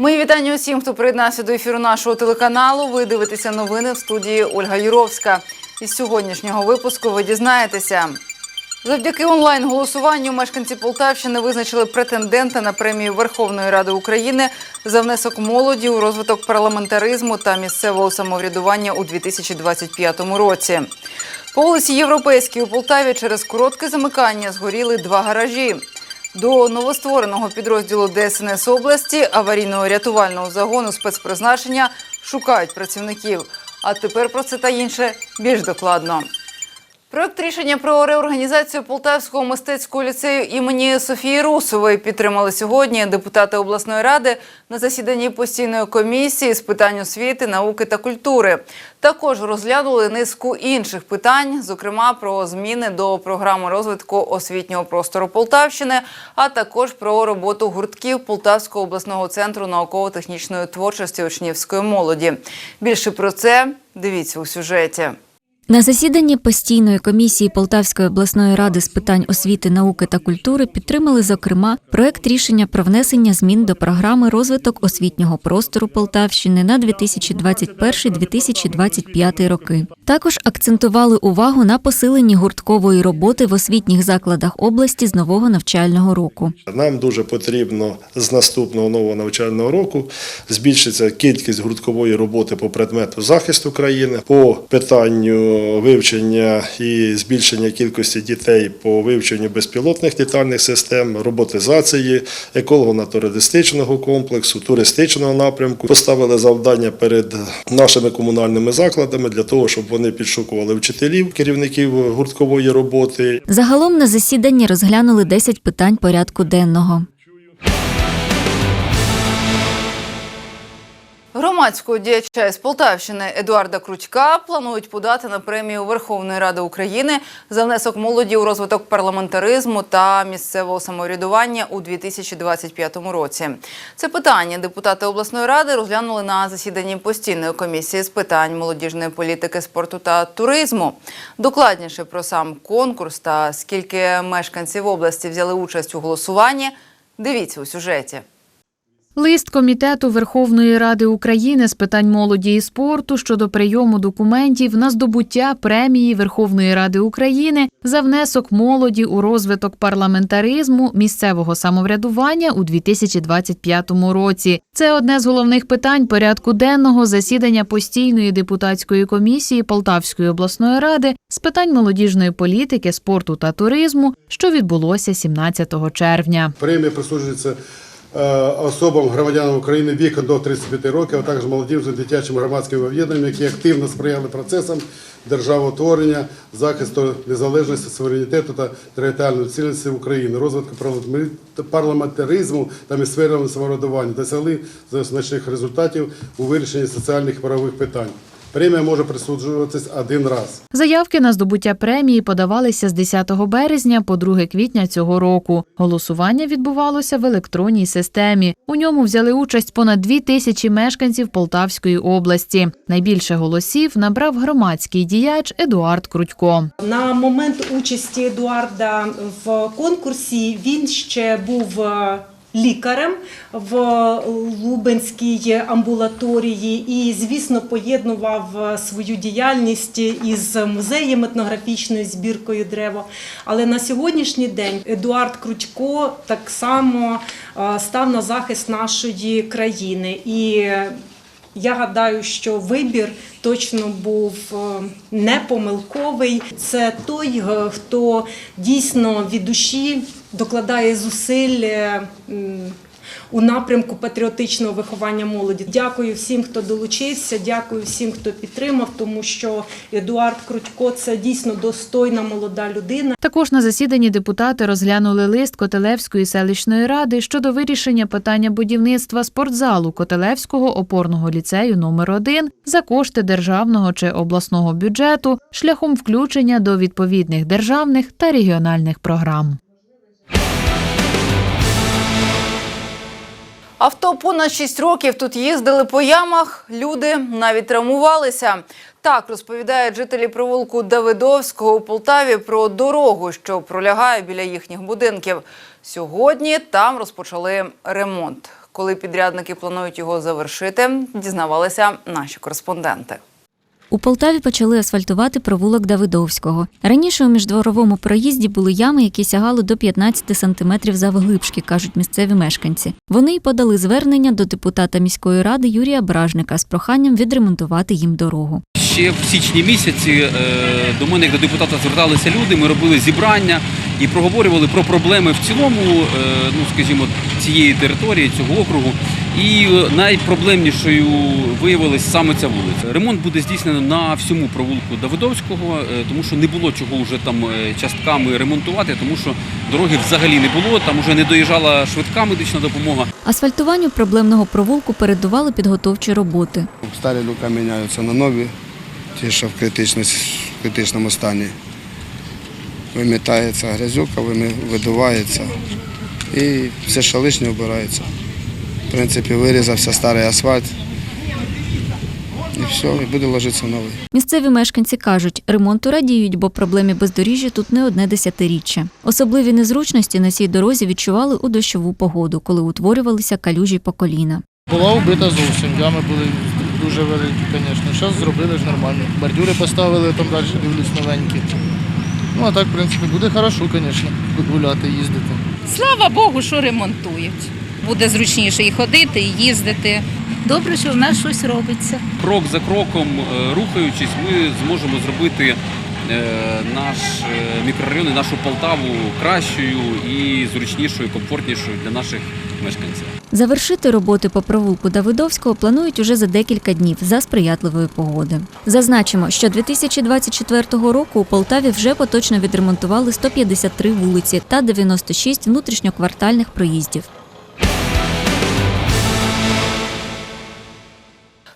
Мої вітання усім, хто приєднався до ефіру нашого телеканалу. Ви дивитеся новини в студії Ольга Юровська. Із сьогоднішнього випуску ви дізнаєтеся. Завдяки онлайн-голосуванню мешканці Полтавщини визначили претендента на премію Верховної Ради України за внесок молоді у розвиток парламентаризму та місцевого самоврядування у 2025 році. По вулиці Європейській у Полтаві через коротке замикання згоріли два гаражі. До новоствореного підрозділу ДСНС області аварійного рятувального загону спецпризначення шукають працівників. А тепер про це та інше більш докладно. Проект рішення про реорганізацію Полтавського мистецького ліцею імені Софії Русової підтримали сьогодні депутати обласної ради на засіданні постійної комісії з питань освіти, науки та культури. Також розглянули низку інших питань, зокрема про зміни до програми розвитку освітнього простору Полтавщини, а також про роботу гуртків Полтавського обласного центру науково-технічної творчості учнівської молоді. Більше про це дивіться у сюжеті. На засіданні постійної комісії Полтавської обласної ради з питань освіти, науки та культури підтримали, зокрема, проект рішення про внесення змін до програми розвиток освітнього простору Полтавщини на 2021-2025 роки. Також акцентували увагу на посиленні гурткової роботи в освітніх закладах області з нового навчального року. Нам дуже потрібно з наступного нового навчального року збільшиться кількість гурткової роботи по предмету захисту країни, по питанню вивчення і збільшення кількості дітей по вивченню безпілотних літальних систем, роботизації, еколого-натуристичного комплексу, туристичного напрямку. Поставили завдання перед нашими комунальними закладами для того, щоб вони підшукували вчителів, керівників гурткової роботи Загалом на засіданні розглянули 10 питань порядку денного. Громадського діяча з Полтавщини Едуарда Крутька планують подати на премію Верховної Ради України за внесок молоді у розвиток парламентаризму та місцевого самоврядування у 2025 році. Це питання депутати обласної ради розглянули на засіданні постійної комісії з питань молодіжної політики, спорту та туризму. Докладніше про сам конкурс та скільки мешканців області взяли участь у голосуванні. Дивіться у сюжеті. Лист Комітету Верховної Ради України з питань молоді і спорту щодо прийому документів на здобуття премії Верховної Ради України за внесок молоді у розвиток парламентаризму місцевого самоврядування у 2025 році. Це одне з головних питань порядку денного засідання постійної депутатської комісії Полтавської обласної ради з питань молодіжної політики, спорту та туризму, що відбулося 17 червня. Премія присуджується особам громадянам України віком до 35 років, а також молодим та дитячим громадським об'єднанням, які активно сприяли процесам державотворення, захисту незалежності, суверенітету та територіальної цілісності України, розвитку парламентаризму- та місцевого самоврядування, досягли значних результатів у вирішенні соціальних правових питань. Премія може присуджуватись один раз. Заявки на здобуття премії подавалися з 10 березня по 2 квітня цього року. Голосування відбувалося в електронній системі. У ньому взяли участь понад 2 тисячі мешканців Полтавської області. Найбільше голосів набрав громадський діяч Едуард Крутько. На момент участі Едуарда в конкурсі він ще був е, лікарем в Лубенській амбулаторії і, звісно, поєднував е, свою діяльність із музеєм етнографічною збіркою древо. Але на сьогоднішній день Едуард Крутько так само е, став на захист нашої країни. І я гадаю, що вибір точно був е, не помилковий. Це той, хто дійсно від душі докладає зусиль. е, У напрямку патріотичного виховання молоді. Дякую всім, хто долучився. Дякую всім, хто підтримав, тому що Едуард Крутько це дійсно достойна молода людина. Також на засіданні депутати розглянули лист Котелевської селищної ради щодо вирішення питання будівництва спортзалу Котелевського опорного ліцею номер 1 за кошти державного чи обласного бюджету шляхом включення до відповідних державних та регіональних програм. Авто понад 6 років тут їздили по ямах, люди навіть травмувалися. Так розповідають жителі провулку Давидовського у Полтаві про дорогу, що пролягає біля їхніх будинків. Сьогодні там розпочали ремонт. Коли підрядники планують його завершити, дізнавалися наші кореспонденти. У Полтаві почали асфальтувати провулок Давидовського. Раніше у міждворовому проїзді були ями, які сягали до 15 сантиметрів завглибшки, кажуть місцеві мешканці. Вони й подали звернення до депутата міської ради Юрія Бражника з проханням відремонтувати їм дорогу. Ще в січні місяці е, до мене як до депутата зверталися люди. Ми робили зібрання і проговорювали про проблеми в цілому, е, ну скажімо, цієї території, цього округу. І найпроблемнішою виявилась саме ця вулиця. Ремонт буде здійснено на всьому провулку Давидовського, е, тому що не було чого вже там частками ремонтувати, тому що дороги взагалі не було. Там вже не доїжджала швидка медична допомога. Асфальтуванню проблемного провулку передували підготовчі роботи. Старі люка міняються на нові, ті, що в, критичному стані. Вимітається грязюка, вими- видувається і все, що лишнє обирається. В принципі, вирізався старий асфальт. І все, і буде ложитися новий. Місцеві мешканці кажуть, ремонту радіють, бо проблемі бездоріжжя тут не одне десятиріччя. Особливі незручності на цій дорозі відчували у дощову погоду, коли утворювалися калюжі по коліна. Була вбита зовсім, ями були дуже великі, звісно. Зараз зробили ж нормально. Бордюри поставили, там далі дивлюсь новенькі. Ну а так, в принципі, буде хорошо, звісно, гуляти, їздити. Слава Богу, що ремонтують. Буде зручніше і ходити, і їздити. Добре, що в нас щось робиться. крок за кроком, е, рухаючись, ми зможемо зробити е, наш е, мікрорайон і нашу Полтаву кращою і зручнішою, комфортнішою для наших мешканців. Завершити роботи по провулку Давидовського планують уже за декілька днів за сприятливої погоди. Зазначимо, що 2024 року у Полтаві вже поточно відремонтували 153 вулиці та 96 внутрішньоквартальних проїздів.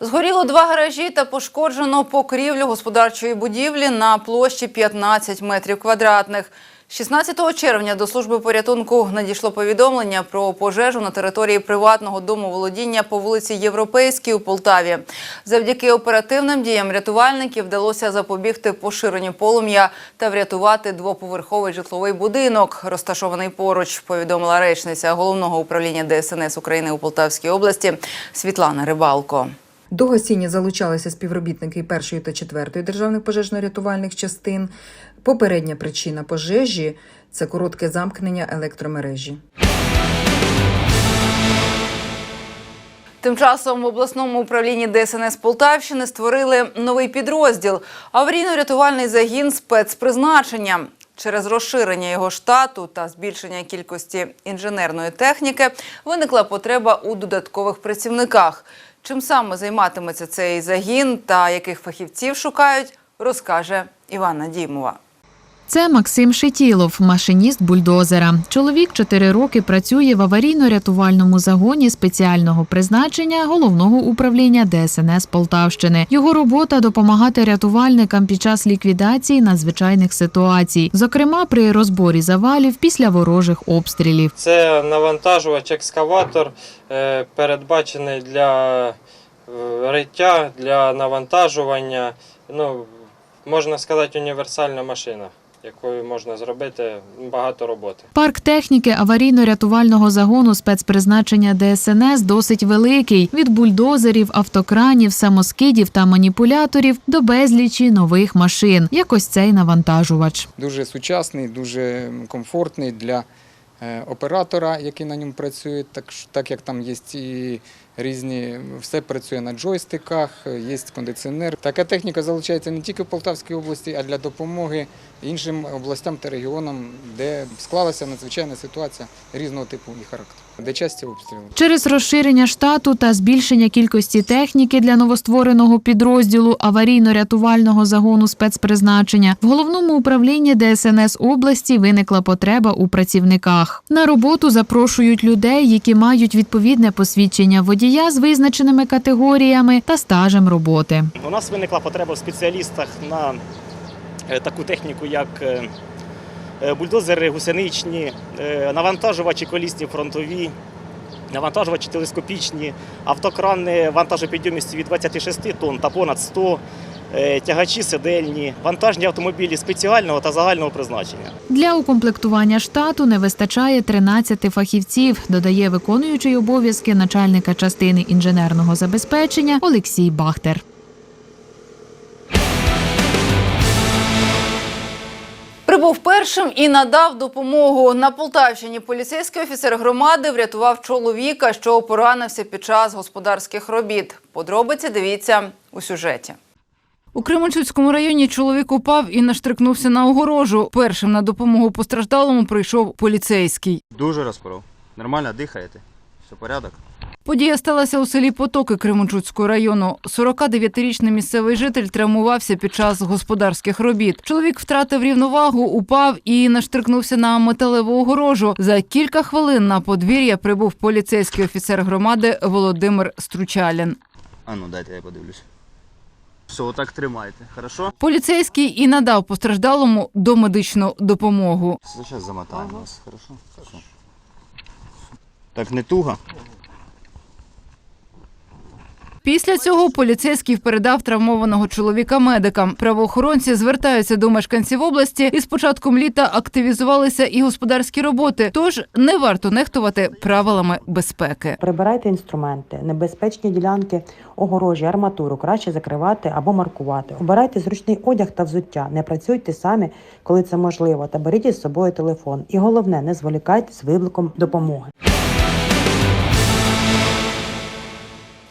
Згоріло два гаражі та пошкоджено покрівлю господарчої будівлі на площі 15 метрів квадратних. 16 червня до служби порятунку надійшло повідомлення про пожежу на території приватного дому володіння по вулиці Європейській у Полтаві. Завдяки оперативним діям рятувальників вдалося запобігти поширенню полум'я та врятувати двоповерховий житловий будинок, розташований поруч. Повідомила речниця головного управління ДСНС України у Полтавській області Світлана Рибалко. До гасіння залучалися співробітники першої та четвертої державних пожежно-рятувальних частин. Попередня причина пожежі це коротке замкнення електромережі. Тим часом в обласному управлінні ДСНС Полтавщини створили новий підрозділ аварійно-рятувальний загін спецпризначення. Через розширення його штату та збільшення кількості інженерної техніки виникла потреба у додаткових працівниках. Чим саме займатиметься цей загін та яких фахівців шукають, розкаже Івана Дімова. Це Максим Шетілов, машиніст бульдозера. Чоловік чотири роки працює в аварійно-рятувальному загоні спеціального призначення головного управління ДСНС Полтавщини. Його робота допомагати рятувальникам під час ліквідації надзвичайних ситуацій, зокрема при розборі завалів після ворожих обстрілів. Це навантажувач екскаватор, е, передбачений для е, риття, для навантажування. Ну, можна сказати, універсальна машина, якою можна зробити багато роботи. Парк техніки аварійно-рятувального загону спецпризначення ДСНС досить великий від бульдозерів, автокранів, самоскидів та маніпуляторів до безлічі нових машин, як ось цей навантажувач. дуже сучасний, дуже комфортний для е, оператора, який на ньому працює, так, так як там є і різні, все працює на джойстиках, є кондиціонер. Така техніка залучається не тільки в Полтавській області, а для допомоги іншим областям та регіонам, де склалася надзвичайна ситуація різного типу і характеру, де часті обстріли. Через розширення штату та збільшення кількості техніки для новоствореного підрозділу аварійно-рятувального загону спецпризначення в головному управлінні ДСНС області виникла потреба у працівниках. На роботу запрошують людей, які мають відповідне посвідчення водія з визначеними категоріями та стажем роботи. У нас виникла потреба в спеціалістах на е, таку техніку, як е, е, бульдозери гусеничні, навантажувачі колісні фронтові, навантажувачі телескопічні, автокрани вантажопідйомістю від 26 тонн та понад 100, е, тягачі сидельні, вантажні автомобілі спеціального та загального призначення. Для укомплектування штату не вистачає 13 фахівців, додає виконуючий обов'язки начальника частини інженерного забезпечення Олексій Бахтер. Прибув першим і надав допомогу. На Полтавщині поліцейський офіцер громади врятував чоловіка, що поранився під час господарських робіт. Подробиці дивіться у сюжеті. У Кременчуцькому районі чоловік упав і наштрикнувся на огорожу. Першим на допомогу постраждалому прийшов поліцейський. Дуже розпоров. Нормально дихаєте? Все порядок? Подія сталася у селі Потоки Кременчуцького району. 49-річний місцевий житель травмувався під час господарських робіт. Чоловік втратив рівновагу, упав і наштрикнувся на металеву огорожу. За кілька хвилин на подвір'я прибув поліцейський офіцер громади Володимир Стручалін. А ну дайте я подивлюсь. Все, отак тримайте, хорошо? Поліцейський і надав постраждалому домедичну допомогу. Зараз замотаємо вас, хорошо? Хорошо. Так не туго? Після цього поліцейський передав травмованого чоловіка медикам. Правоохоронці звертаються до мешканців області і з початком літа активізувалися і господарські роботи. Тож не варто нехтувати правилами безпеки. Прибирайте інструменти, небезпечні ділянки, огорожі, арматуру краще закривати або маркувати. Обирайте зручний одяг та взуття. Не працюйте самі, коли це можливо, та беріть із собою телефон. І головне, не зволікайте з викликом допомоги.